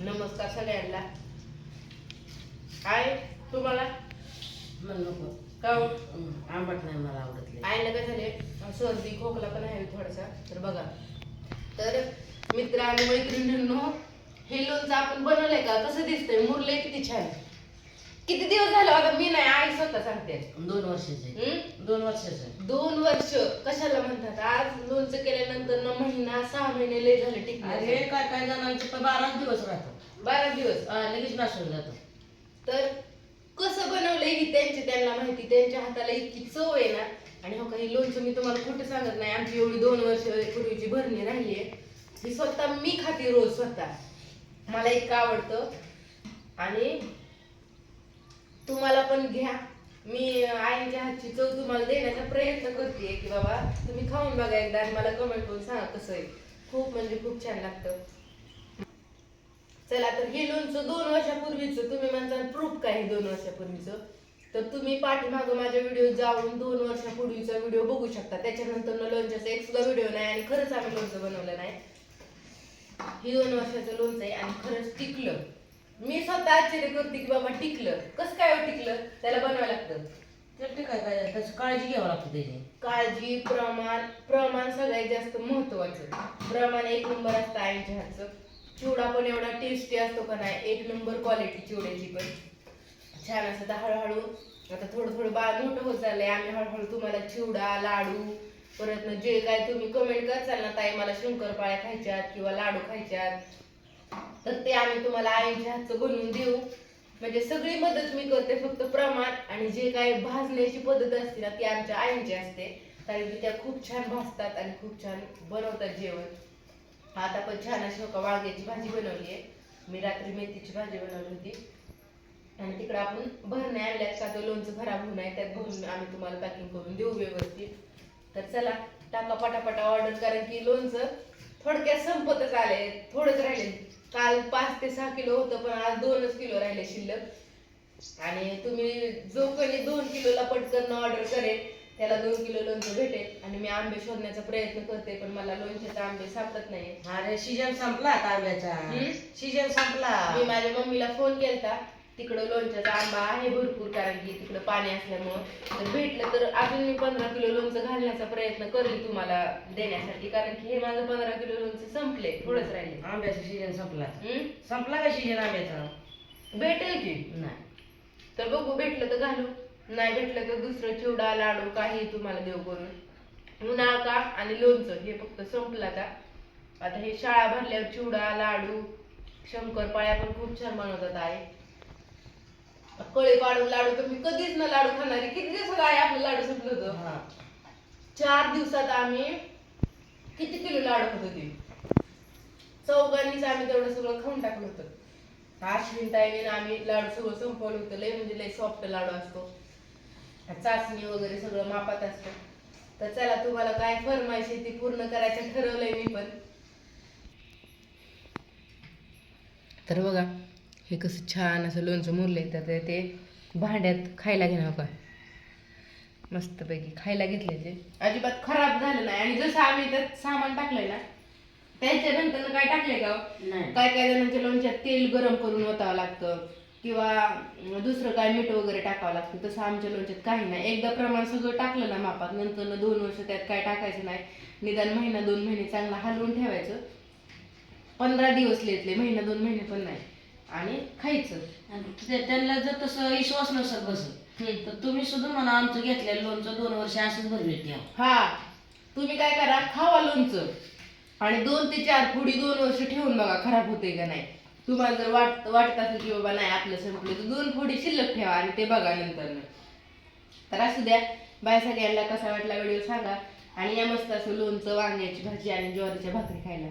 नमस्कार सगळ्यांना. काय तुम्हाला? मला नको. का हो? आंबट नाही मला आवडत आईला काय झाले? सर्दी खोकला पण आहे थोडासा. तर बघा. तर मित्र आणि मैत्रिणींनो हे लोणचं आपण बनवलंय का? कसं दिसतंय? मुरलंय किती छान. किती दिवस झाले आता मी नाही आई स्वतः सांगते. दोन वर्षाचे. हम्म? दोन वर्षाचे. दोन वर्ष. कशाला म्हणतात? आज लोणचं केल्यानंतर न महिना सहा महिने लय झाले अरे टिकले काय काय जणांचे पण बाराच दिवस राहतो बारा दिवस? हा, लगेच नासून जातो तर कसं बनवलंय ही त्यांची त्यांना माहिती. त्यांच्या हाताला इतकी चव आहे ना. आणि हो काही लोणचं मी तुम्हाला कुठं सांगत नाही. आमची एवढी दोन वर्ष पूर्वीची भरणी राहिली आहे. ही स्वतः मी खाते रोज स्वतः. मला इतकं आवडतं. आणि तुम्हाला पण घ्या. मी आईच्या हातची चव तुम्हाला देण्याचा प्रयत्न करते की बाबा तुम्ही खाऊन बघा एकदा आणि मला कमेंट करून सांगा कसं आहे. खूप म्हणजे खूप छान लागतं. चला तर हे लोणचं दोन वर्षापूर्वीचं तुम्ही म्हणता प्रूफ काय हे दोन वर्षापूर्वीचं? तर तुम्ही पाठीमागं माझ्या व्हिडिओ जाऊन दोन वर्षापूर्वीचा व्हिडिओ बघू शकता. त्याच्यानंतर लोणच्याचा एक सुद्धा व्हिडिओ नाही आणि खरंच आम्ही लोणचं बनवलं नाही. ही दोन वर्षाचं लोणचं आहे आणि खरंच टिकलं. मी स्वतः आश्चर्य करते की बाबा टिकलं. कसं काय हो टिकलं? त्याला बनवायला लागतं. ते ठीक आहे काय? त्याची काळजी घ्यावं लागते त्याची. काळजी प्रमाण प्रमाण सगळ्यात जास्त महत्वाचं. प्रमाण एक नंबर असतं आईच्या हातचं. चिवडा पण एवढा टेस्टी असतो का नाही एक नंबर क्वालिटी चिवड्याची पण. छान असं तर हळूहळू. आता थोडं थोडं बाळ मोठं होत चाललंय. आम्ही हळूहळू तुम्हाला चिवडा लाडू परत न जे काय तुम्ही कमेंट करसाल ना ताई मला शंकरपाळ्या खायच्यात किंवा लाडू खायच्यात. तर ते आम्ही तुम्हाला आईच्या हातचं बनवून देऊ. म्हणजे सगळी मदत मी करते फक्त प्रमाण आणि जे काही भाजण्याची पद्धत असते ना ती आमच्या आईंची असते. कारण की त्या खूप छान भाजतात आणि खूप छान बनवतात जेवण. आता पण छान अशी का वांग्याची भाजी बनवली आहे. मी रात्री मेथीची भाजी बनवली होती. आणि तिकडं आपण भरण्या आणल्यात साधं लोणचं खराब होऊ नये त्यात भरून आम्ही तुम्हाला पॅकिंग करून देऊ व्यवस्थित. तर चला टाका पटापटा ऑर्डर कारण की लोणचं थोडक्यात संपतच आले थोडंच राहिले काल पाच ते सहा किलो होतं पण आज दोनच किलो राहिले शिल्लक. आणि तुम्ही जो कोणी दोन किलोला पटकन ऑर्डर करेल त्याला दोन किलो लोणचं भेटेल. आणि मी आंबे शोधण्याचा प्रयत्न करते पण मला लोणच्याचे आंबे सापडत नाही. अरे सीजन संपला आता आंब्याचा? सीजन संपला. मी माझ्या मम्मीला फोन केलता. तिकडं लोणच्याचा आंबा आहे भरपूर कारण की तिकडं पाणी असल्यामुळं. तर भेटलं तर अजून मी पंधरा किलो लोणचं घालण्याचा प्रयत्न करेल तुम्हाला देण्यासाठी कारण की हे माझं पंधरा किलो लोणचं संपले थोडंच राहिले आंब्याचा सीजन संपला? संपला का सीजन आंब्याचा? भेटेल की. नाही. तर बघू भेटलं तर घालू. नाही भेटलं तर दुसरं चिवडा लाडू काही तुम्हाला देऊ करून. उन्हाळा का आणि लोणचं हे फक्त संपलं आता. आता हे शाळा भरल्यावर चिवडा लाडू शंकरपाळ्या पण खूप छान बनवतात आहे कळी पाडून लाडू तर मी कधीच ना लाडू खाणारी. किती दिवसात आहे आपलं लाडू संपलं होतं? हा. चार दिवसात आम्ही किती किलो लाडू खात होते? चौघांनीच आम्ही तेवढं सगळं खाऊन टाकलं होतं. अश्विन ताईने आम्ही लाडू सगळं संपवलं होतं. लय म्हणजे लय सॉफ्ट लाडू असतो. चाचणी वगैरे सगळं मापात असतं. तर चला तुम्हाला काय फरमाईश आहे ती पूर्ण करायचं ठरवलंय मी पण. तर बघा हे कसं छान असं लोणचं मुरलंय तर ते- भांड्यात खायला घेणार का मस्तपैकी खायला घेतले ते. अजिबात खराब झालं नाही. आणि जसं आम्ही त्यात सामान टाकलंय ना त्याच्यानंतर काय टाकलंय का हो? नाही. काय काय जणांच्या लोणच्यात तेल गरम करून ओतावं लागतं किंवा दुसरं काय मीठ वगैरे टाकावं लागतं. तसं आमच्या लोणच्यात काही नाही. एकदा प्रमाण सगळं टाकलं ना मापात नंतर दोन वर्ष त्यात काय टाकायचं नाही. निदान महिना दोन महिने चांगला हलवून ठेवायचं. पंधरा दिवस लेतले महिना दोन महिने पण नाही. आणि खायचं. आणि ते- त्यांना जर तसं विश्वास नसेल बसत. तर तुम्ही सुद्धा म्हणा आमचं घेतलेलं लोणचं दोन वर्ष असंच भरले ठेवा हा. तुम्ही काय करा खावा लोणचं. आणि दोन ते चार पुडी दोन वर्ष ठेवून बघा खराब होते का नाही. तुम्हाला जर वाट वाटत असेल की बाबा नाही आपलं संपलं तर दोन पुडी शिल्लक ठेवा आणि ते बघा नंतर. तर असू द्या. बाय सगळ्यांना कसा वाटला व्हिडिओ सांगा. आणि या मस्त असं लोणचं वांग्याची भाजी आणि ज्वारीच्या भाकरी खायला.